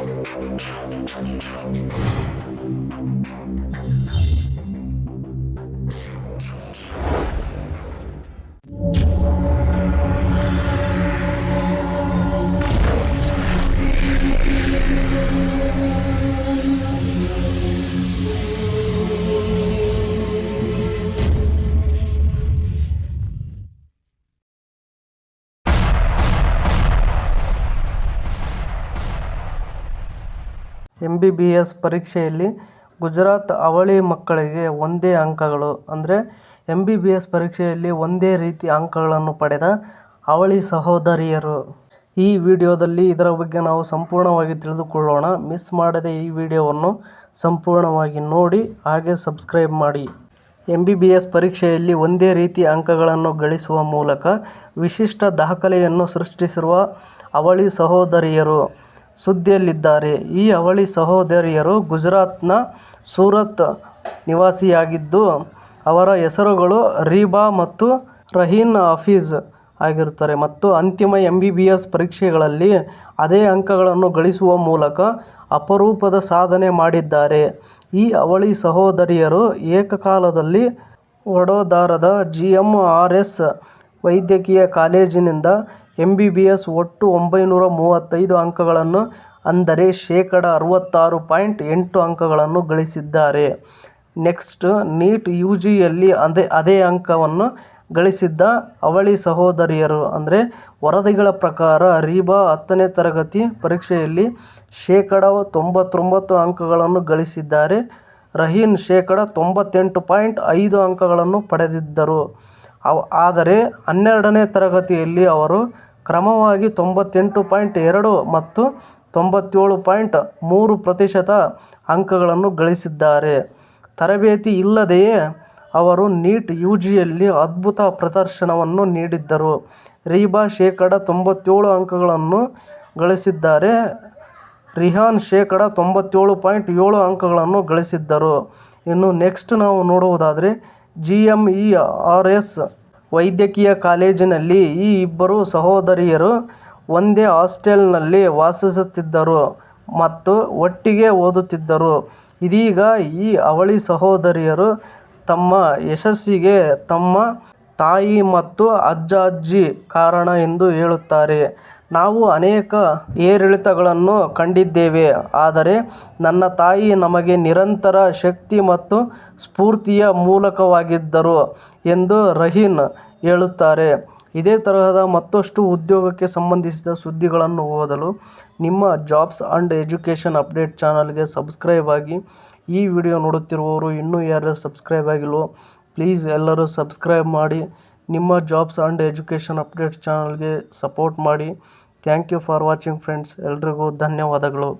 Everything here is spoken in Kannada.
Thank you. M B B S ಪರೀಕ್ಷೆಯಲ್ಲಿ ಗುಜರಾತ್ ಅವಳಿ ಮಕ್ಕಳಿಗೆ ಒಂದೇ ಅಂಕಗಳು. ಅಂದರೆ ಎಂ ಬಿ ಬಿ ಎಸ್ ಪರೀಕ್ಷೆಯಲ್ಲಿ ಒಂದೇ ರೀತಿ ಅಂಕಗಳನ್ನು ಪಡೆದ ಅವಳಿ ಸಹೋದರಿಯರು. ಈ ವಿಡಿಯೋದಲ್ಲಿ ಇದರ ಬಗ್ಗೆ ನಾವು ಸಂಪೂರ್ಣವಾಗಿ ತಿಳಿದುಕೊಳ್ಳೋಣ. ಮಿಸ್ ಮಾಡದೆ ಈ ವಿಡಿಯೋವನ್ನು ಸಂಪೂರ್ಣವಾಗಿ ನೋಡಿ, ಹಾಗೆ ಸಬ್ಸ್ಕ್ರೈಬ್ ಮಾಡಿ. ಎಂ ಬಿ ಬಿ ಎಸ್ ಪರೀಕ್ಷೆಯಲ್ಲಿ ಒಂದೇ ರೀತಿ ಅಂಕಗಳನ್ನು ಗಳಿಸುವ ಮೂಲಕ ವಿಶಿಷ್ಟ ದಾಖಲೆಯನ್ನು ಸೃಷ್ಟಿಸಿರುವ ಅವಳಿ ಸಹೋದರಿಯರು. ಸುದ್ದಿಯಲ್ಲಿದ್ದಾರೆ. ಈ ಅವಳಿ ಸಹೋದರಿಯರು ಗುಜರಾತ್ನ ಸೂರತ್ ನಿವಾಸಿಯಾಗಿದ್ದು, ಅವರ ಹೆಸರುಗಳು ರೀಬಾ ಮತ್ತು ರಹೀನ್ ಹಫೀಜ್ ಆಗಿರುತ್ತಾರೆ. ಮತ್ತು ಅಂತಿಮ ಎಂ ಬಿ ಬಿ ಎಸ್ ಪರೀಕ್ಷೆಗಳಲ್ಲಿ ಅದೇ ಅಂಕಗಳನ್ನು ಗಳಿಸುವ ಮೂಲಕ ಅಪರೂಪದ ಸಾಧನೆ ಮಾಡಿದ್ದಾರೆ. ಈ ಅವಳಿ ಸಹೋದರಿಯರು ಏಕಕಾಲದಲ್ಲಿ ವಡೋದರಾದ ಜಿ ಎಂ ಆರ್ ಎಸ್ ವೈದ್ಯಕೀಯ ಕಾಲೇಜಿನಿಂದ ಎಂ ಬಿ ಬಿ ಎಸ್ ಒಟ್ಟು ಒಂಬೈನೂರ ಮೂವತ್ತೈದು ಅಂಕಗಳನ್ನು, ಅಂದರೆ ಶೇಕಡ ಅರವತ್ತಾರು ಪಾಯಿಂಟ್ ಎಂಟು ಅಂಕಗಳನ್ನು ಗಳಿಸಿದ್ದಾರೆ. ನೆಕ್ಸ್ಟ್, ನೀಟ್ ಯು ಜಿಯಲ್ಲಿ ಅದೇ ಅದೇ ಅಂಕವನ್ನು ಗಳಿಸಿದ್ದ ಅವಳಿ ಸಹೋದರಿಯರು, ಅಂದರೆ ವರದಿಗಳ ಪ್ರಕಾರ ರೀಬಾ ಹತ್ತನೇ ತರಗತಿ ಪರೀಕ್ಷೆಯಲ್ಲಿ ಶೇಕಡ ತೊಂಬತ್ತೊಂಬತ್ತು ಅಂಕಗಳನ್ನು ಗಳಿಸಿದ್ದಾರೆ. ರಹೀನ್ ಶೇಕಡ ತೊಂಬತ್ತೆಂಟು ಪಾಯಿಂಟ್ ಐದು ಅಂಕಗಳನ್ನು ಪಡೆದಿದ್ದರು. ಆದರೆ ಹನ್ನೆರಡನೇ ತರಗತಿಯಲ್ಲಿ ಅವರು ಕ್ರಮವಾಗಿ ತೊಂಬತ್ತೆಂಟು ಪಾಯಿಂಟ್ ಎರಡು ಮತ್ತು ತೊಂಬತ್ತೇಳು ಪಾಯಿಂಟ್ ಮೂರು ಪ್ರತಿಶತ ಅಂಕಗಳನ್ನು ಗಳಿಸಿದ್ದಾರೆ. ತರಬೇತಿ ಇಲ್ಲದೆಯೇ ಅವರು ನೀಟ್ ಯು ಜಿಯಲ್ಲಿ ಅದ್ಭುತ ಪ್ರದರ್ಶನವನ್ನು ನೀಡಿದ್ದರು. ರೀಬಾ ಶೇಕಡ ತೊಂಬತ್ತೇಳು ಅಂಕಗಳನ್ನು ಗಳಿಸಿದ್ದಾರೆ. ರಿಹಾನ್ ಶೇಕಡ ತೊಂಬತ್ತೇಳು ಪಾಯಿಂಟ್ ಏಳು ಅಂಕಗಳನ್ನು ಗಳಿಸಿದ್ದರು. ಇನ್ನು ನೆಕ್ಸ್ಟ್ ನಾವು ನೋಡುವುದಾದರೆ G M E R S ವೈದ್ಯಕೀಯ ಕಾಲೇಜಿನಲ್ಲಿ ಈ ಇಬ್ಬರು ಸಹೋದರಿಯರು ಒಂದೇ ಹಾಸ್ಟೆಲ್ನಲ್ಲಿ ವಾಸಿಸುತ್ತಿದ್ದರು ಮತ್ತು ಒಟ್ಟಿಗೆ ಓದುತ್ತಿದ್ದರು. ಇದೀಗ ಈ ಅವಳಿ ಸಹೋದರಿಯರು ತಮ್ಮ ಯಶಸ್ಸಿಗೆ ತಮ್ಮ ತಾಯಿ ಮತ್ತು ಅಜ್ಜ ಅಜ್ಜಿ ಕಾರಣ ಎಂದು ಹೇಳುತ್ತಾರೆ. ನಾವು ಅನೇಕ ಏರಿಳಿತಗಳನ್ನು ಕಂಡಿದ್ದೇವೆ, ಆದರೆ ನನ್ನ ತಾಯಿ ನಮಗೆ ನಿರಂತರ ಶಕ್ತಿ ಮತ್ತು ಸ್ಫೂರ್ತಿಯ ಮೂಲಕವಾಗಿದ್ದರು ಎಂದು ರಹೀನ್ ಹೇಳುತ್ತಾರೆ. ಇದೇ ತರಹದ ಮತ್ತಷ್ಟು ಉದ್ಯೋಗಕ್ಕೆ ಸಂಬಂಧಿಸಿದ ಸುದ್ದಿಗಳನ್ನು ಓದಲು ನಿಮ್ಮ ಜಾಬ್ಸ್ ಆ್ಯಂಡ್ ಎಜುಕೇಷನ್ ಅಪ್ಡೇಟ್ ಚಾನಲ್ಗೆ ಸಬ್ಸ್ಕ್ರೈಬ್ ಆಗಿ ಈ ವಿಡಿಯೋ ನೋಡುತ್ತಿರುವವರು ಇನ್ನೂ ಯಾರು ಸಬ್ಸ್ಕ್ರೈಬ್ ಆಗಿಲ್ವೋ ಪ್ಲೀಸ್ ಎಲ್ಲರೂ ಸಬ್ಸ್ಕ್ರೈಬ್ ಮಾಡಿ. ನಿಮ್ಮ ಜಾಬ್ಸ್ ಆ್ಯಂಡ್ ಎಜುಕೇಷನ್ ಅಪ್ಡೇಟ್ಸ್ ಚಾನಲ್ಗೆ ಸಪೋರ್ಟ್ ಮಾಡಿ. Thank you for watching friends ಎಲ್ರಿಗೂ ಧನ್ಯವಾದಗಳು.